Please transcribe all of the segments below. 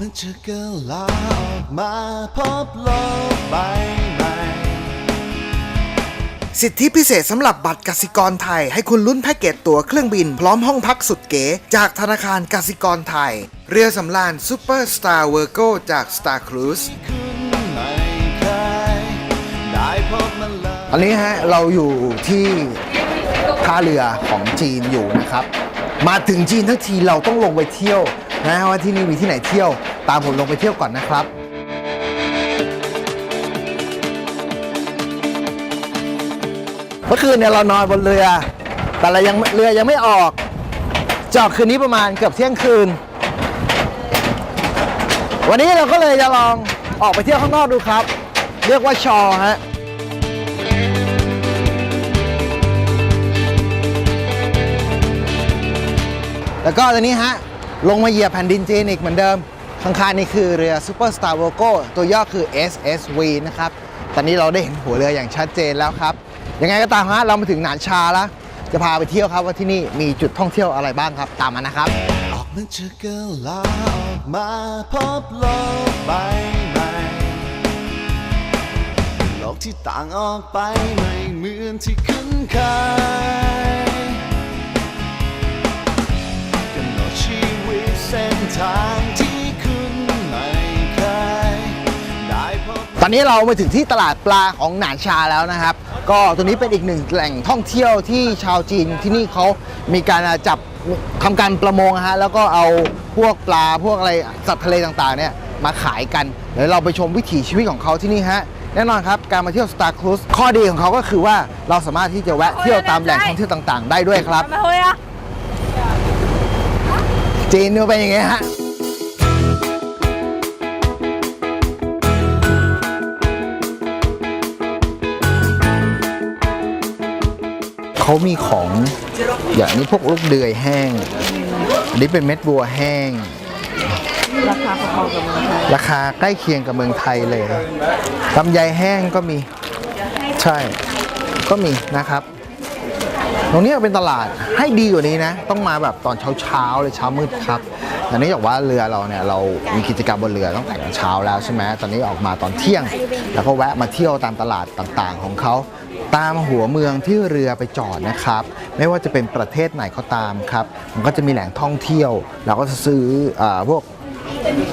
มันจะกิดลาออกมาพบโลกใบใหม่ สิทธิพิเศษสำหรับบัตรกสิกรไทย ให้คุณลุ้นแพ็กเกจตั๋วเครื่องบิน พร้อมห้องพักสุดเก๋ จากธนาคารกสิกรไทย เรือสำราญซูเปอร์สตาร์เวอร์โกจาก Star Cruise คุณไม่เคยได้พบมันเลย ตอนนี้ฮะเราอยู่ที่ท่าเรือของจีนอยู่นะครับ มาถึงจีนทั้งทีเราต้องลงไปเที่ยว นะว่าที่นี่มีที่ไหนเที่ยว ตามผมลงไปเที่ยวก่อนนะครับเมื่อคืนเนี่ยเรานอนบนเรือ แต่เรายังเรือยังไม่ออกจออกคืนนี้ประมาณเกือบเที่ยงคืน วันนี้เราก็เลยจะลองออกไปเที่ยวข้างนอกดูครับ เรียกว่าชอฮะแล้วก็ตอนนี้ฮะ ลงมาเหยียบแผ่นดินจีนอีกเหมือนเดิม ข้างๆนี่คือเรือ Super Star v o g o ตัวย่อคือ SSV นะครับ ตอนนี้เราได้เห็นหัวเรืออย่างชัดเจนแล้วครับ ยังไงก็ตามฮะเรามาถึงหนานชาแล้ว จะพาไปเที่ยวครับว่าที่นี่มีจุดท่องเที่ยวอะไรบ้างครับ ตามมานะครับ ออกมันจะเกลาออกมาพบโลกใบใหม่โลกที่ต่างออกไปไม่เหมือนที่คุ้นเคย อนนี้เรามาถึงที่ตลาดปลาของหนานชาแล้วนะครับ ก็ตัวนี้เป็นอีกหนึ่งแหล่งท่องเที่ยวที่ชาวจีนที่นี่เขามีการจับทำการประมงนะฮะแล้วก็เอาพวกปลาพวกอะไรสัตว์ทะเลต่างๆเนี่ยมาขายกันเดี๋ยวเราไปชมวิถีชีวิตของเขาที่นี่ฮะแน่นอนครับ การมาเที่ยว Star Cruise ข้อดีของเขาก็คือว่าเราสามารถที่จะแวะเที่ยวตามแหล่งท่องเที่ยวต่างๆ ได้ด้วยครับทำไมเฮ้ยอะจีนเนี่ยเป็นอย่างเงี้ยฮะ เขามีของอย่างนี้พวกลูกเดือยแห้ง อันนี้เป็นเม็ดบัวแห้ง ราคาพอๆกับเมืองไทยราคาใกล้เคียงกับเมืองไทยเลยลำไยแห้งก็มี ใช่ ก็มีนะครับ ตรงนี้เป็นตลาดให้ดีกว่านี้นะ ต้องมาแบบตอนเช้าๆเลยเช้ามืดครับอันนี้บอกว่าเรือเราเนี่ยเรามีกิจกรรมบนเรือตั้งแต่เช้าแล้วใช่ไหมตอนนี้ออกมาตอนเที่ยง แล้วก็แวะมาเที่ยวตามตลาดต่างๆของเขา ตามหัวเมืองที่เรือไปจอดนะครับ ไม่ว่าจะเป็นประเทศไหนก็ตามครับ มันก็จะมีแหล่งท่องเที่ยว เราก็จะซื้ออพวก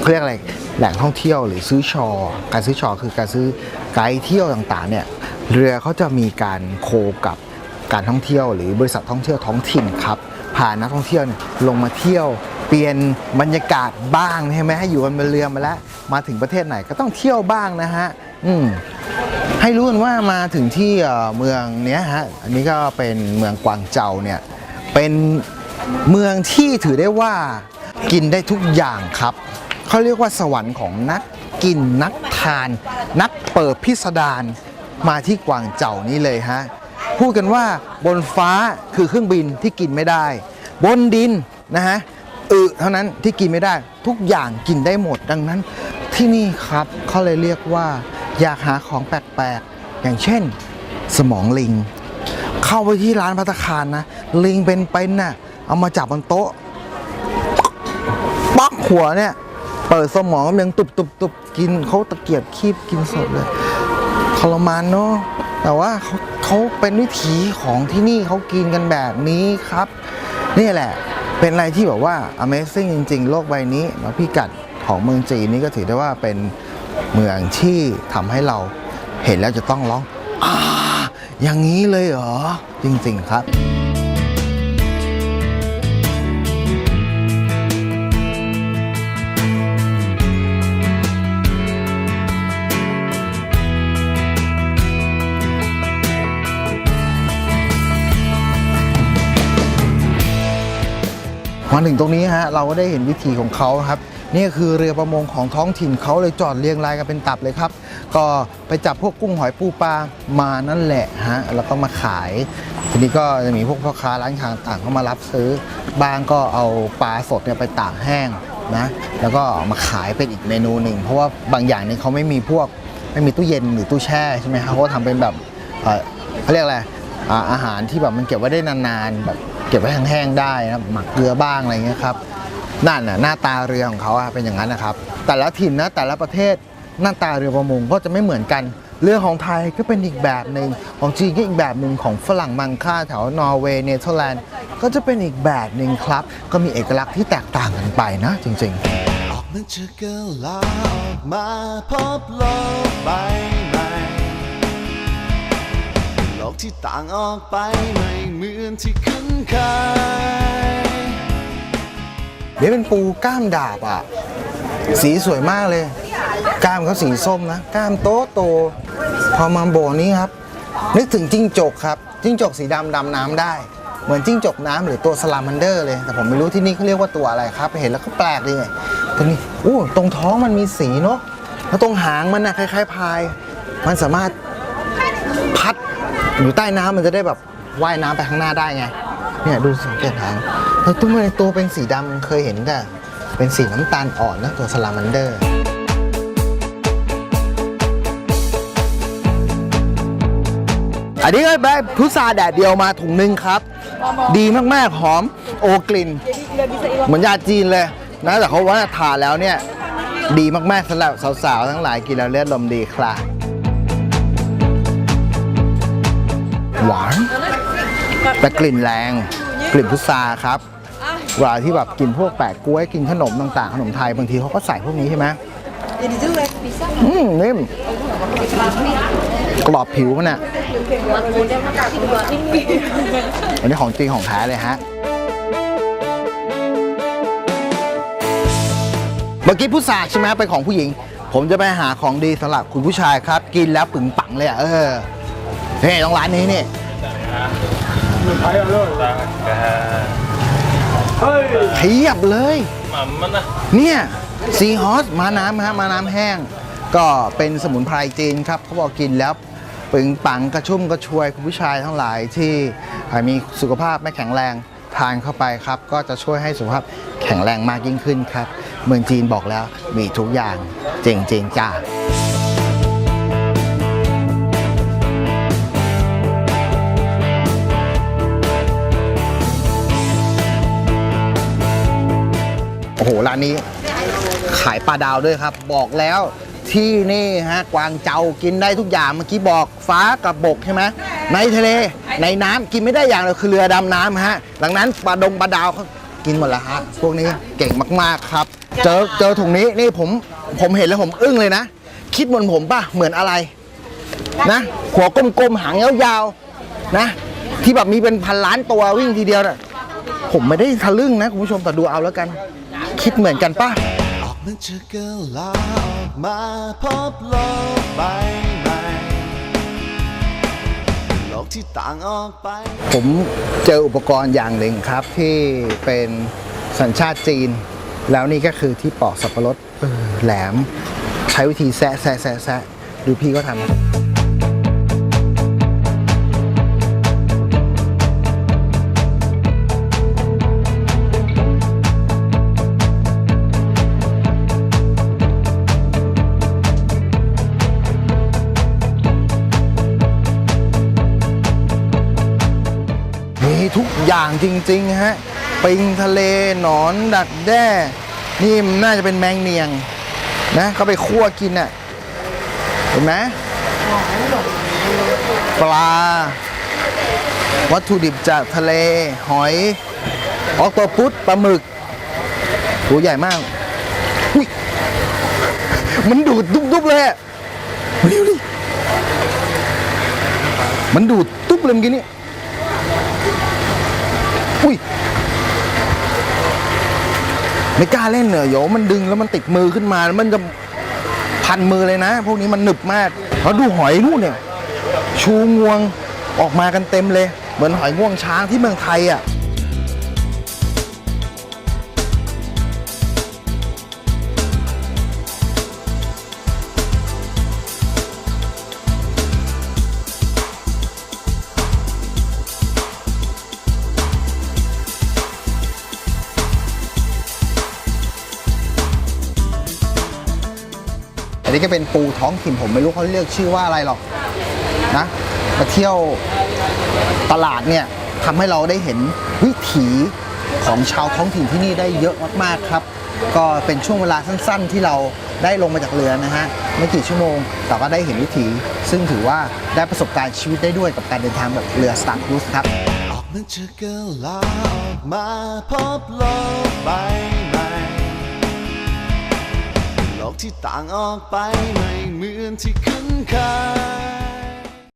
เขาเรียกอะไรแหล่งท่องเที่ยวหรือซื้อชอ การซื้อชอคือการซื้อไกด์เที่ยวต่างๆเนี่ยเรือเขาจะมีการโคกับการท่องเที่ยว หรือบริษัทท่องเที่ยวท้องถิ่นครับพานักท่องเที่ยวยลงมาเที่ยว เปลี่ยนบรรยากาศบ้างใช่ไหมให้อยู่บนเรือมาแล้ว มาถึงประเทศไหนก็ต้องเที่ยวบ้างนะฮะอืม ให้รู้กันว่ามาถึงที่เมืองเนี้ยฮะ อันนี้ก็เป็นเมืองกวางเจาเนี่ย เป็นเมืองที่ถือได้ว่ากินได้ทุกอย่างครับ เขาเรียกว่าสวรรค์ของนักกินนักทาน นักเปิดพิสดารมาที่กวางเจานี้เลยฮะ พูดกันว่าบนฟ้าคือเครื่องบินที่กินไม่ได้ บนดินนะฮะอึเท่านั้นที่กินไม่ได้ทุกอย่างกินได้หมดดังนั้นที่นี่ครับเขาเลยเรียกว่า อยากหาของแปลกๆ อย่างเช่น สมองลิง เข้าไปที่ร้านพัตคารนะ ลิงเป็นเป็นน่ะ เอามาจับบนโต๊ะปักหัวเนี่ย เปิดสมองยังตุบตุบตุบกินเขาตะเกียบคีบกินสดเลยทรมานเนาะแต่ว่าเขาเขาเป็นวิถีของที่นี่เขากินกันแบบนี้ครับ นี่แหละ เป็นอะไรที่แบบว่า Amazing จริง ๆ โลกใบนี้แล้วพิกัดของเมืองจีนนี่ก็ถือได้ว่าเป็น เมืองที่ทำให้เราเห็นแล้วจะต้องร้องอ่าอย่างนี้เลยเหรอ จริงๆครับมาถึงตรงนี้ฮะเราก็ได้เห็นวิถีของเขาครับ นี่คือเรือประมงของท้องถิ่นเขาเลยจอดเรียงรายกันเป็นตับเลยครับ ก็ไปจับพวกกุ้งหอยปูปลามานั่นแหละฮะแล้วก็มาขาย ทีนี้ก็จะมีพวกพ่อค้าร้านค้าต่างเข้ามารับซื้อ บางก็เอาปลาสดเนี่ยไปตากแห้งนะแล้วก็มาขายเป็นอีกเมนูหนึ่ง เพราะว่าบางอย่างนี่เขาไม่มีพวกไม่มีตู้เย็นหรือตู้แช่ใช่ไหมครับเขาทำเป็นแบบเขาเรียกอะไรอาอาหารที่แบบมันเก็บไว้ได้นานๆแบบเก็บไว้แห้งๆได้นะหมักเกลือบ้างอะไรเงี้ยครับ นั่นน่ะหน้าตาเรือของเขาเป็นอย่างนั้นนะครับ แต่ละถิ่นนะแต่ละประเทศหน้าตาเรือประมงก็จะไม่เหมือนกัน เรือของไทยก็เป็นอีกแบบหนึ่งของจีนก็อีกแบบหนึ่งของฝรั่งมังค่าแถวนอร์เวย์เนเธอร์แลนด์ก็จะเป็นอีกแบบหนึ่งครับ ก็มีเอกลักษณ์ที่แตกต่างกันไปนะจริงๆออกมันจะเกินลาออกมาพบโลกใบใหม่โลกที่ต่างออกไปไม่เหมือนที่คุ้นเคย นี่เป็นปูก้ามดาบอะ สีสวยมากเลย ก้ามเขาสีส้มนะ ก้ามโตโต พอมาโบนี้ครับ นึกถึงจิ้งจกครับ จิ้งจกสีดำดำน้ำได้ เหมือนจิ้งจกน้ำหรือตัวสลามันเดอร์เลย แต่ผมไม่รู้ที่นี่เขาเรียกว่าตัวอะไรครับ เห็นแล้วก็แปลกดีไงตัวนี้อู้ตรงท้องมันมีสีเนาะ แล้วตรงหางมันนะคล้ายๆพาย มันสามารถพัดอยู่ใต้น้ำมันจะได้แบบว่ายน้ำไปข้างหน้าได้ไง เนี่ยดูสังเกตหางแล้วตัวมันตัวเป็นสีดำเคยเห็นแต่เป็นสีน้ำตาลอ่อนนะตัวสลามันเดอร์อันนี้ก็ได้พุทราแดดเดียวมาถุงหนึงครับ ดีมาก ๆ หอมโอกลิ่น เหมือนยาจีนเลยนะแต่เขาว่าทานแล้วเนี่ย ดีมาก ๆสำหรับสาว ๆ ทั้งหลายกินแล้วเลือดลมดีครับหวาน แต่กลิ่นแรงกลิ่นพุทราครับเวลาที่แบบกินพวกแปะกล้วยกินขนมต่างๆ ขนมไทยบางทีเขาก็ใส่พวกนี้ใช่ไหมอืมนิ่มกรอบผิวมันอะอันนี้ของจริงของแท้เลยฮะ เมื่อกี้พุทราใช่ไหมเป็นของผู้หญิง ผมจะไปหาของดีสำหรับคุณผู้ชายครับ กินแล้วปึงปังเลยอะเออนี่ต้องร้านนี้นี่ เทียบเลยมันนะเนี่ยซีฮอสมาน้ำฮะมาน้ำแห้ง ก็เป็นสมุนไพรจีนครับเขาบอกกินแล้วปึงปังกระชุ่มกระชวยคุณผู้ชายทั้งหลายที่มีสุขภาพไม่แข็งแรงทานเข้าไปครับ ก็จะช่วยให้สุขภาพแข็งแรงมากยิ่งขึ้นครับ เมืองจีนบอกแล้วมีทุกอย่างเจ๋งจริงๆจ้า โอ้โห ร้านนี้ขายปลาดาวด้วยครับ บอกแล้วที่นี่ฮะกวางเจากินได้ทุกอย่างเมื่อกี้บอกฟ้ากับบกใช่ไหมในทะเลในน้ำกินไม่ได้อย่างเดียวคือเรือดำน้ำฮะดังนั้นปลาดงปลาดาวเขากินหมดแล้วฮะพวกนี้เก่งมากๆครับ เจอเจอถุงนี้นี่ผมผมเห็นแล้วผมอึ้งเลยนะ คิดเหมือนผมป่ะเหมือนอะไร นะหัวกลมๆหางยาวๆนะ ที่แบบมีเป็นพันล้านตัววิ่งทีเดียวน่ะผมไม่ได้ทะลึ่งนะคุณผู้ชมแต่ดูเอาแล้วกัน คิดเหมือนกันป่ะออกมันจะเกินลาออกมาพบโลกใบใหม่โลกที่ต่างออกไป ผมเจออุปกรณ์อย่างหนึ่งครับที่เป็นสัญชาติจีน แล้วนี่ก็คือที่ปอกสับปะรดแหลม ใช้วิธีแซะแซะแซะแซะดูพี่ก็ทำ อย่างจริงๆฮะปิงทะเลหนอนดักแด้ นี่มันน่าจะเป็นแมงเนียงนะเขาไปคั่วกินอะเห็นไหมปลา วัตถุดิบจากทะเล หอยออกตัวพุตปลาหมึกตัวใหญ่มากอุ๊ยมันดูดดุบๆเลยมาเร็วดิมันดูดตุ๊บเลยเมื่อกี้นี่ อุ้ย ไม่กล้าเล่นเนอะโยมันดึงแล้วมันติดมือขึ้นมาแล้วมันจะพันมือเลยนะ พวกนี้มันหนึบมากแล้วดูหอยนู่นเนี่ย ชูงวงออกมากันเต็มเลย เหมือนหอยงวงช้างที่เมืองไทยอะ นนี้ก็เป็นปูท้องถิ่นผมไม่รู้เขาเรียกชื่อว่าอะไรหรอกนะมาเที่ยวตลาดเนี่ยทำให้เราได้เห็นวิถีของชาวท้องถิ่นที่นี่ได้เยอะมากๆครับ ก็เป็นช่วงเวลาสั้น ๆ ที่เราได้ลงมาจากเรือนะฮะไม่กี่ชั่วโมงแต่ก็ได้เห็นวิถีซึ่งถือว่าได้ประสบการณ์ชีวิตได้ด้วยกับการเดินทางแบบเรือสตาร์ครูสครับออกมันจะเกินลาออกมาพบโลกใบ ใหม่โลกที่ต่างออกไปไม่เหมือนที่คุ้นเคย